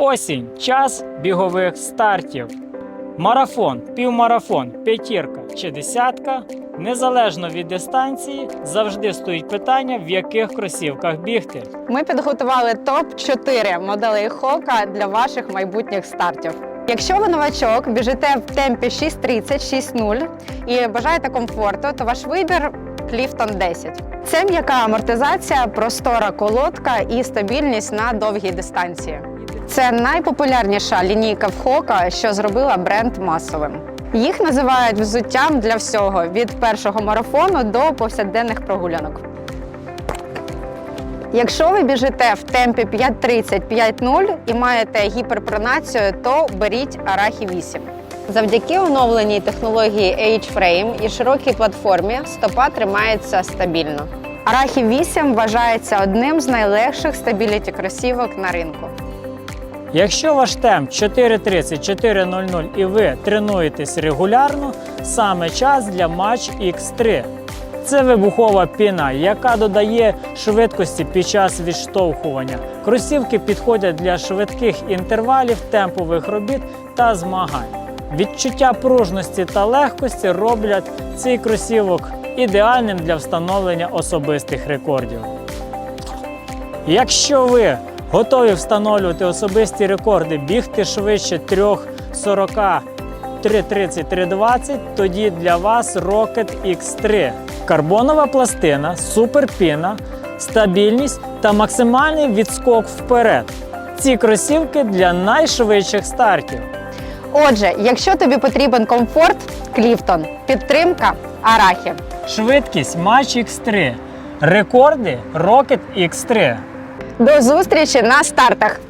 Осінь час бігових стартів. Марафон, півмарафон, п'ятірка чи десятка. Незалежно від дистанції, завжди стоїть питання, в яких кросівках бігти. Ми підготували топ 4 моделей Хока для ваших майбутніх стартів. Якщо ви новачок, біжите в темпі 6.30, 6.0 і бажаєте комфорту, то ваш вибір Clifton 10. Це м'яка амортизація, простора колодка і стабільність на довгій дистанції. Це найпопулярніша лінійка в Хока, що зробила бренд масовим. Їх називають взуттям для всього від першого марафону до повсякденних прогулянок. Якщо ви біжите в темпі 5.30-5.0 і маєте гіперпронацію, то беріть Арахі 8. Завдяки оновленій технології H-Frame і широкій платформі стопа тримається стабільно. Арахі 8 вважається одним з найлегших стабіліті кросівок на ринку. Якщо ваш темп 4.30, 4.00 і ви тренуєтесь регулярно, саме час для Match X3. Це вибухова піна, яка додає швидкості під час відштовхування. Кросівки підходять для швидких інтервалів, темпових робіт та змагань. Відчуття пружності та легкості роблять цей кросівок ідеальним для встановлення особистих рекордів. Якщо ви готові встановлювати особисті рекорди, бігти швидше 3.40, 3.30, 3.20, тоді для вас Rocket X3. Карбонова пластина, суперпіна, стабільність та максимальний відскок вперед. Ці кросівки для найшвидших стартів. Отже, якщо тобі потрібен комфорт, Кліфтон, підтримка Арахі. Швидкість Match X3. Рекорди Rocket X3. До зустрічі на стартах!